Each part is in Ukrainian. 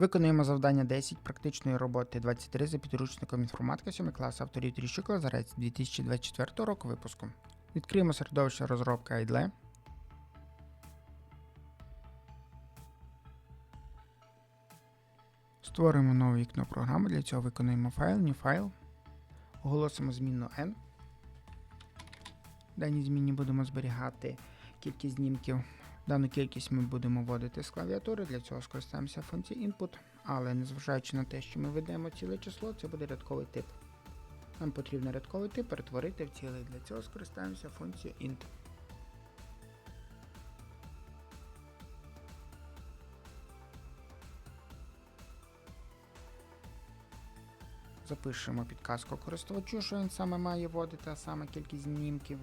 Виконуємо завдання 10 практичної роботи 23 за підручником інформатика 7 класу авторів Тріщук Лазарець 2024 року випуску. Відкриємо середовище розробка IDLE. Створимо нове вікно програми. Для цього виконуємо файл, new файл. Оголосимо змінну n. В даній зміні будемо зберігати кількість знімків. Дану кількість ми будемо вводити з клавіатури, для цього скористаємося функцією input, але незважаючи на те, що ми ведемо ціле число, це буде рядковий тип. Нам потрібно рядковий тип перетворити в цілий. Для цього скористаємося функцією int. Запишемо підказку користувачу, що він саме має вводити, а саме кількість знімків.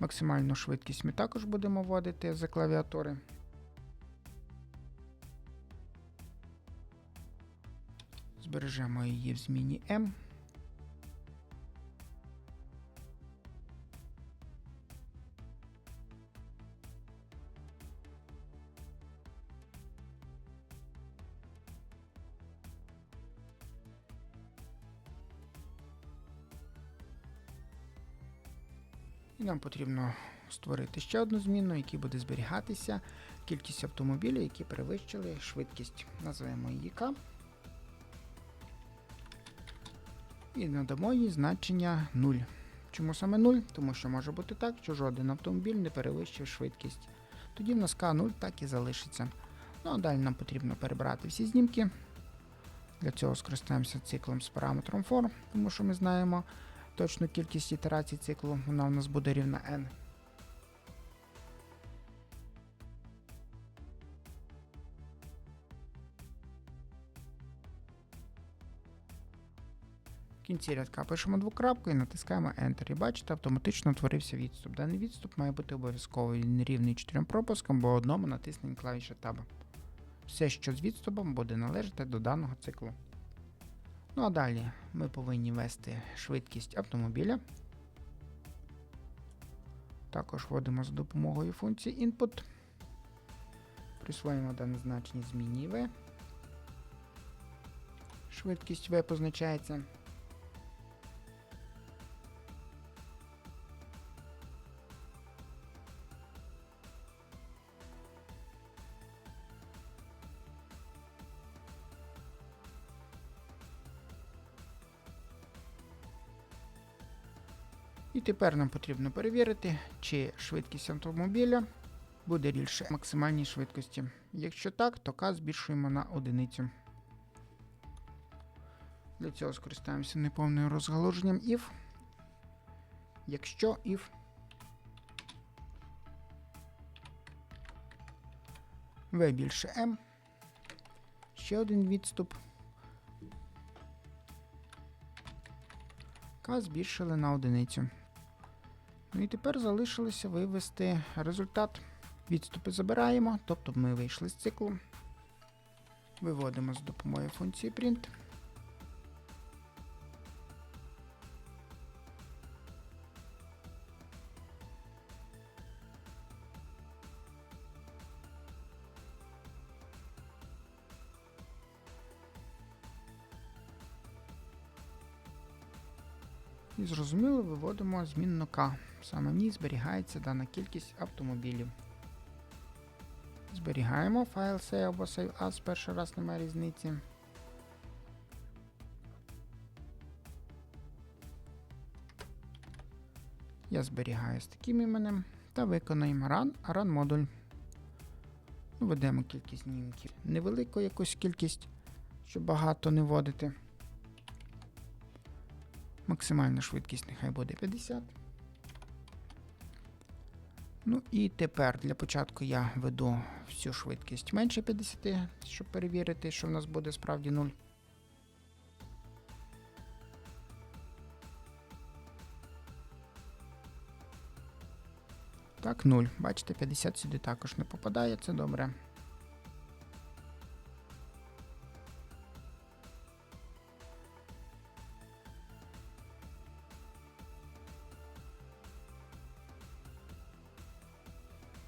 Максимальну швидкість ми також будемо вводити за клавіатури. Збережемо її в зміні M. І нам потрібно створити ще одну зміну, якій буде зберігатися кількість автомобілів, які перевищили швидкість. Називаємо її К. І надамо їй значення 0. Чому саме 0? Тому що може бути так, що жоден автомобіль не перевищив швидкість. Тоді в нас К0 так і залишиться. Ну а далі нам потрібно перебрати всі знімки. Для цього скористаємося циклом з параметром for, тому що ми знаємо точну кількість ітерацій циклу, вона у нас буде рівна n. В кінці рядка пишемо двокрапку і натискаємо Enter. І бачите, автоматично утворився відступ. Даний відступ має бути обов'язковий він рівний 4 пропускам, бо одному натисненні клавіші таба. Все, що з відступом, буде належати до даного циклу. Ну а далі ми повинні ввести швидкість автомобіля. Також вводимо за допомогою функції input. Присвоїмо дане значення зміні V. Швидкість V позначається. І тепер нам потрібно перевірити, чи швидкість автомобіля буде більше максимальній швидкості. Якщо так, то К збільшуємо на одиницю. Для цього скористаємося неповним розгалуженням if. Якщо if V більше M. Ще один відступ. К збільшили на одиницю. Ну і тепер залишилося вивести результат. Відступи забираємо, тобто ми вийшли з циклу. Виводимо з допомогою функції print. І зрозуміло, виводимо змінну К. Саме в ній зберігається дана кількість автомобілів. Зберігаємо файл save або save as, перший раз немає різниці. Я зберігаю з таким іменем та виконаємо run, run модуль. Введемо кількість знімків. Невелику якусь кількість, щоб багато не вводити. Максимальна швидкість нехай буде 50. Ну і тепер для початку я веду всю швидкість менше 50, щоб перевірити, що в нас буде справді 0. Так, 0. Бачите, 50 сюди також не попадає, це добре.